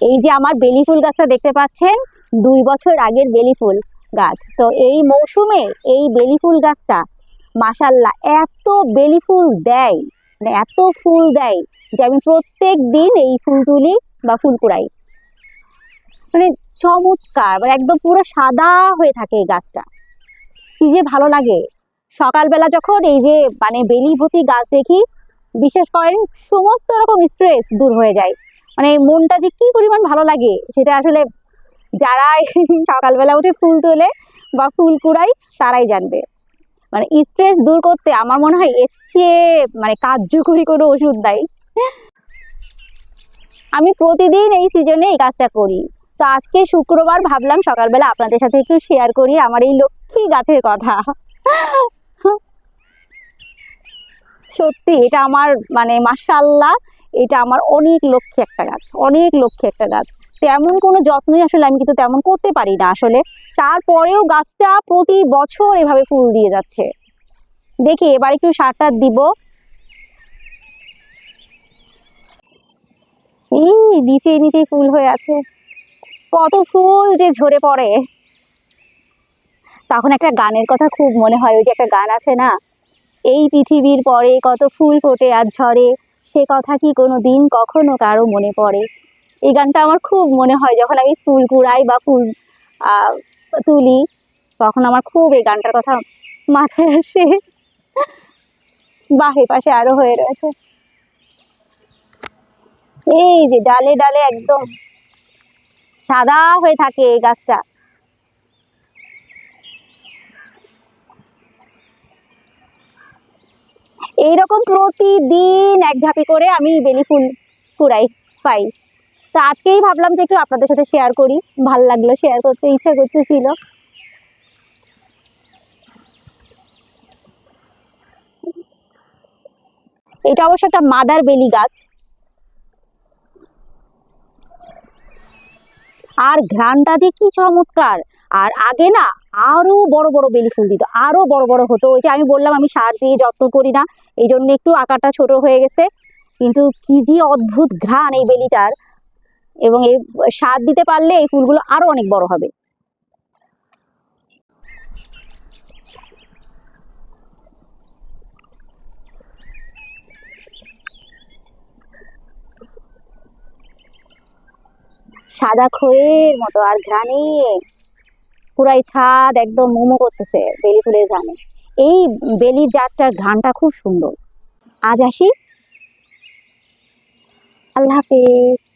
এই যে আমার বেলি ফুল গাছটা দেখতে পাচ্ছেন, দুই বছর আগের বেলি ফুল গাছ। তো এই মৌসুমে এই বেলি ফুল গাছটা মাসাল্লাহ এত বেলি ফুল দেয় মানে এত ফুল দেয় যে আমি প্রত্যেক দিন এই ফুল তুলি বা ফুল কুড়াই। মানে চমৎকার মানে একদম পুরো সাদা হয়ে থাকে এই গাছটা। কি যে ভালো লাগে। সকালবেলা যখন এই যে মানে বেলি গাছ দেখি বিশেষ করেন, সমস্ত রকম স্ট্রেস দূর হয়ে যায়। মানে মনটা যে কি পরিমাণ ভালো লাগে, সেটা আসলে যারা সকালবেলা উঠে ফুল তোলে বা ফুল কুড়াই তারাই জানবে। মানে স্ট্রেস দূর করতে আমার মনে হয় এর চেয়ে মানে কার্যকরী কোনো ওষুধ নাই। আমি প্রতিদিন এই সিজনে এই কাজটা করি। তো আজকে শুক্রবার ভাবলাম সকালবেলা আপনাদের সাথে একটু শেয়ার করি আমার এই লক্ষ্মী গাছের কথা। সত্যি এটা আমার মানে মাশাল্লাহ এটা আমার অনেক লক্ষ্যে একটা গাছ, অনেক লক্ষ্যে একটা গাছ। তেমন কোনো যত্নই আসলে আমি কিন্তু তেমন করতে পারি না আসলে। তারপরেও গাছটা প্রতি বছর এভাবে ফুল দিয়ে যাচ্ছে। দেখি, এবার একটু সারটা দিব। এই নিচে নিচে ফুল হয়ে আছে। কত ফুল যে ঝরে পড়ে। তখন একটা গানের কথা খুব মনে হয়, ওই যে একটা গান আছে না? এই পৃথিবীর পরে কত ফুল ফোটে আর ঝরে। সে কথা কি কোনো দিন কখনো কারও মনে পড়ে? এই গানটা আমার খুব মনে হয়, যখন আমি ফুল কুড়াই বা ফুল তুলি, তখন আমার খুব এই গানটার কথা মাথায় আসে। বাহ পাশে আরও হয়ে রয়েছে। এই যে ডালে ডালে একদম সাদা হয়ে থাকে এই গাছটা। এইরকম প্রতিদিন এক ঝাঁপি করে আমি বেলি ফুল কুড়াই পাই। তো আজকেই ভাবলাম যে একটু আপনাদের সাথে শেয়ার করি। ভালো লাগল শেয়ার করতে, ইচ্ছা করতেছিল। এটা অবশ্য একটা মাদার বেলি গাছ। আর ঘ্রাণটা যে কি চমৎকার। আর আগে না আরও বড় বড় বেলি ফুল দিত, আরও বড় বড় হতো। ওই যে আমি বললাম, আমি সার দিয়ে যত্ন করি না এই জন্য একটু আকারটা ছোট হয়ে গেছে। কিন্তু কি যে অদ্ভুত ঘ্রাণ এই বেলিটার। এবং এই সার দিতে পারলে এই ফুলগুলো আরও অনেক বড় হবে। সাদা খয়ের মতো আর ঘ্রাণে। পুরাই ছাদ একদম মোমো করতেছে বেলি ফুলের ঘ্রাণে। এই বেলির জাতটার ঘ্রাণটা খুব সুন্দর। আজ আসি। আল্লাহ হাফেজ।